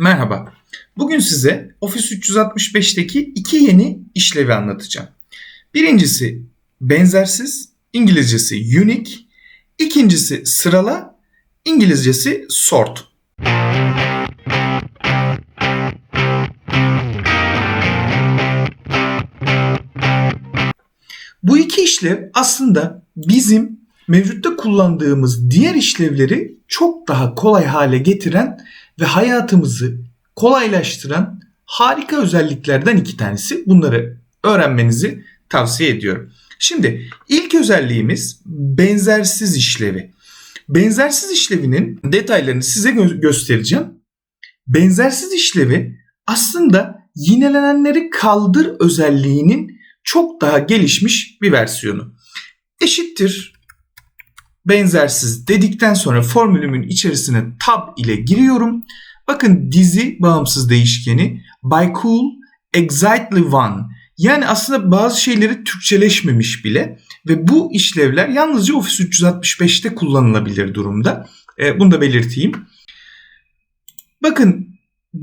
Merhaba. Bugün size Office 365'teki iki yeni işlevi anlatacağım. Birincisi benzersiz, İngilizcesi unique. İkincisi sırala, İngilizcesi sort. Bu iki işlev aslında bizim mevcutta kullandığımız diğer işlevleri çok daha kolay hale getiren ve hayatımızı kolaylaştıran harika özelliklerden iki tanesi. Bunları öğrenmenizi tavsiye ediyorum. Şimdi ilk özelliğimiz benzersiz işlevi. Benzersiz işlevinin detaylarını size gö- göstereceğim. Benzersiz işlevi aslında yinelenenleri kaldır özelliğinin çok daha gelişmiş bir versiyonu. Eşittir benzersiz dedikten sonra formülümün içerisine tab ile giriyorum. Bakın dizi bağımsız değişkeni by cool exactly one. Yani aslında bazı şeyleri Türkçeleşmemiş bile ve bu işlevler yalnızca Office 365'te kullanılabilir durumda. E, bunu da belirteyim. Bakın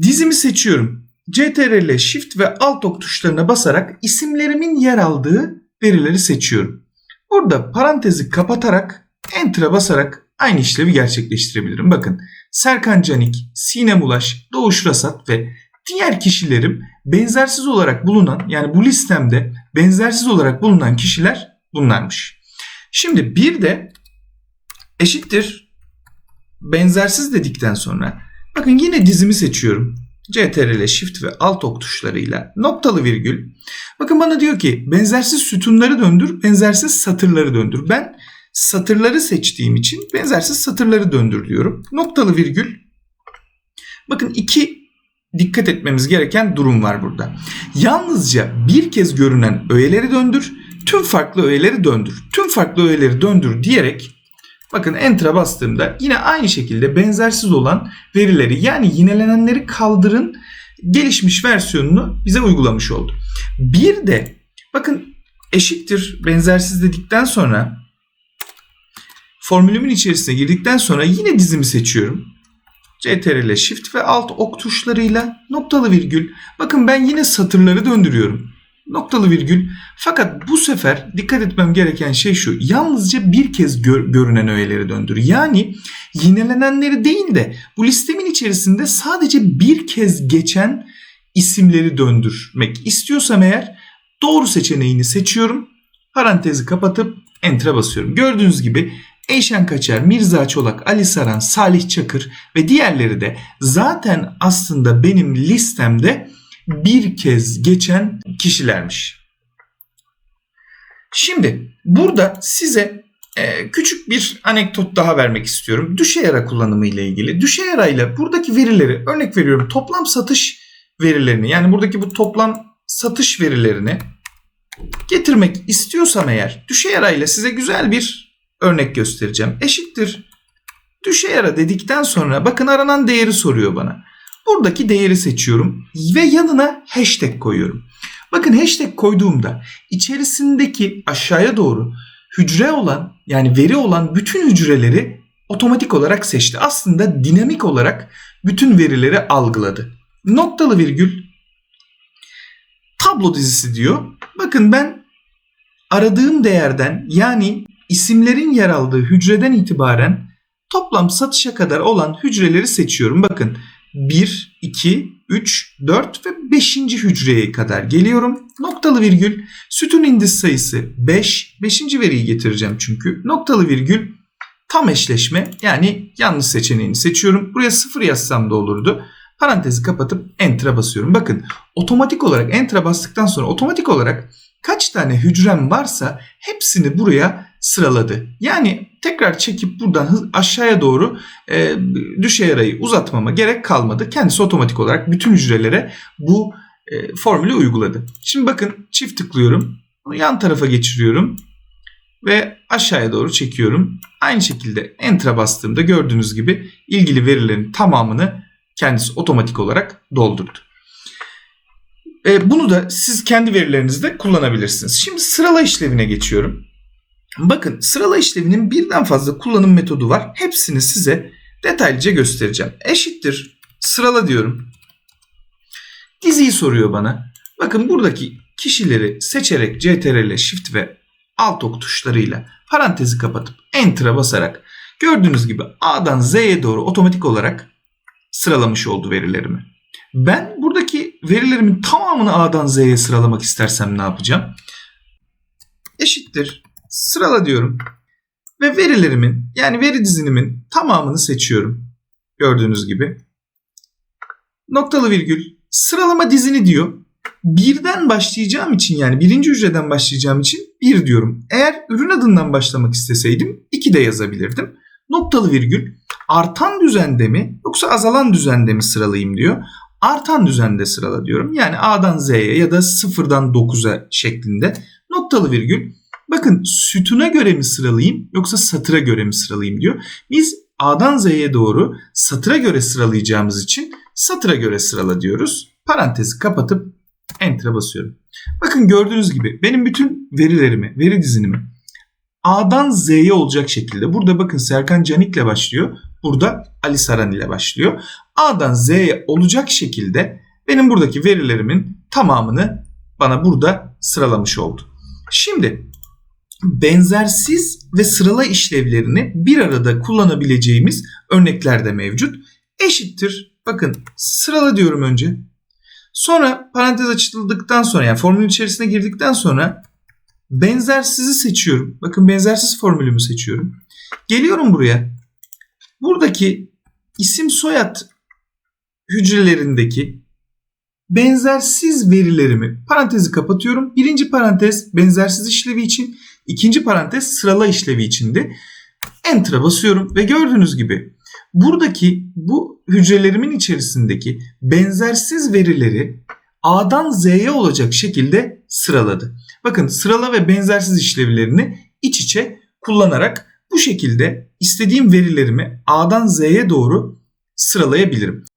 dizimi seçiyorum. CTRL Shift ve Alt ok tuşlarına basarak isimlerimin yer aldığı verileri seçiyorum. Burada parantezi kapatarak Enter'a basarak aynı işlevi gerçekleştirebilirim. Bakın Serkan Canik, Sinem Ulaş, Doğuş Rasat ve diğer kişilerim benzersiz olarak bulunan yani bu listemde benzersiz olarak bulunan kişiler bunlarmış. Şimdi bir de eşittir benzersiz dedikten sonra bakın yine dizimi seçiyorum. CTRL Shift ve Alt ok tuşlarıyla noktalı virgül. Bakın bana diyor ki benzersiz sütunları döndür, benzersiz satırları döndür. Ben satırları seçtiğim için benzersiz satırları döndür diyorum. Noktalı virgül. Bakın iki dikkat etmemiz gereken durum var burada. Yalnızca bir kez görünen öğeleri döndür, tüm farklı öğeleri döndür. Tüm farklı öğeleri döndür diyerek bakın enter'a bastığımda yine aynı şekilde benzersiz olan verileri yani yinelenenleri kaldırın gelişmiş versiyonunu bize uygulamış oldu. Bir de bakın eşittir benzersiz dedikten sonra formülümün içerisine girdikten sonra yine dizimi seçiyorum. CTRL Shift ve Alt ok tuşlarıyla noktalı virgül. Bakın ben yine satırları döndürüyorum. Noktalı virgül. Fakat bu sefer dikkat etmem gereken şey şu. Yalnızca bir kez gör, görünen öğeleri döndür. Yani yinelenenleri değil de bu listemin içerisinde sadece bir kez geçen isimleri döndürmek istiyorsam eğer doğru seçeneğini seçiyorum. Parantezi kapatıp Enter'a basıyorum. Gördüğünüz gibi Eyşen Kaçar, Mirza Çolak, Ali Saran, Salih Çakır ve diğerleri de zaten aslında benim listemde bir kez geçen kişilermiş. Şimdi burada size e, küçük bir anekdot daha vermek istiyorum. Düşeyara kullanımı ile ilgili. Düşeyara ile buradaki verileri örnek veriyorum toplam satış verilerini yani buradaki bu toplam satış verilerini getirmek istiyorsam eğer Düşeyara ile size güzel bir örnek göstereceğim. Eşittir düşeyara dedikten sonra bakın aranan değeri soruyor bana. Buradaki değeri seçiyorum ve yanına hashtag koyuyorum. Bakın hashtag koyduğumda içerisindeki aşağıya doğru hücre olan yani veri olan bütün hücreleri otomatik olarak seçti. Aslında dinamik olarak bütün verileri algıladı. Noktalı virgül tablo dizisi diyor. Bakın ben aradığım değerden yani isimlerin yer aldığı hücreden itibaren toplam satışa kadar olan hücreleri seçiyorum. Bakın 1, 2, 3, 4 ve 5. hücreye kadar geliyorum. Noktalı virgül sütun indiz sayısı 5. 5. veriyi getireceğim çünkü. Noktalı virgül tam eşleşme yani yanlış seçeneğini seçiyorum. Buraya 0 yazsam da olurdu. Parantezi kapatıp Enter'a basıyorum. Bakın otomatik olarak Enter'a bastıktan sonra otomatik olarak kaç tane hücrem varsa hepsini buraya sıraladı. Yani tekrar çekip buradan aşağıya doğru e, düşe yarayı uzatmama gerek kalmadı. Kendisi otomatik olarak bütün hücrelere bu e, formülü uyguladı. Şimdi bakın çift tıklıyorum. Bunu yan tarafa geçiriyorum ve aşağıya doğru çekiyorum. Aynı şekilde Enter'a bastığımda gördüğünüz gibi ilgili verilerin tamamını kendisi otomatik olarak doldurdu. E, bunu da siz kendi verilerinizde kullanabilirsiniz. Şimdi sırala işlevine geçiyorum. Bakın sırala işlevinin birden fazla kullanım metodu var. Hepsini size detaylıca göstereceğim. Eşittir Sırala diyorum. Diziyi soruyor bana. Bakın buradaki kişileri seçerek CTRL Shift ve Alt ok tuşlarıyla parantezi kapatıp Enter'a basarak gördüğünüz gibi A'dan Z'ye doğru otomatik olarak sıralamış oldu verilerimi. Ben buradaki verilerimin tamamını A'dan Z'ye sıralamak istersem ne yapacağım? Eşittir. Sırala diyorum. Ve verilerimin yani veri dizinimin tamamını seçiyorum. Gördüğünüz gibi. Noktalı virgül sıralama dizini diyor. Birden başlayacağım için yani birinci hücreden başlayacağım için bir diyorum. Eğer ürün adından başlamak isteseydim iki de yazabilirdim. Noktalı virgül artan düzende mi yoksa azalan düzende mi sıralayayım diyor. Artan düzende sırala diyorum. Yani A'dan Z'ye ya da 0'dan 9'a şeklinde noktalı virgül. Bakın sütuna göre mi sıralayayım yoksa satıra göre mi sıralayayım diyor. Biz A'dan Z'ye doğru satıra göre sıralayacağımız için satıra göre sırala diyoruz. Parantezi kapatıp Enter'a basıyorum. Bakın gördüğünüz gibi benim bütün verilerimi, veri dizinimi A'dan Z'ye olacak şekilde. Burada bakın Serkan Canik ile başlıyor. Burada Ali Saran ile başlıyor. A'dan Z'ye olacak şekilde benim buradaki verilerimin tamamını bana burada sıralamış oldu. Şimdi benzersiz ve sırala işlevlerini bir arada kullanabileceğimiz örnekler de mevcut. Eşittir. Bakın sırala diyorum önce. Sonra parantez açıldıktan sonra yani formülün içerisine girdikten sonra benzersizi seçiyorum. Bakın benzersiz formülümü seçiyorum. Geliyorum buraya. Buradaki isim soyad hücrelerindeki benzersiz verilerimi parantezi kapatıyorum. Birinci parantez benzersiz işlevi için, ikinci parantez sırala işlevi içindi. Enter'a basıyorum ve gördüğünüz gibi buradaki bu hücrelerimin içerisindeki benzersiz verileri A'dan Z'ye olacak şekilde sıraladı. Bakın sırala ve benzersiz işlevlerini iç içe kullanarak bu şekilde istediğim verilerimi A'dan Z'ye doğru sıralayabilirim.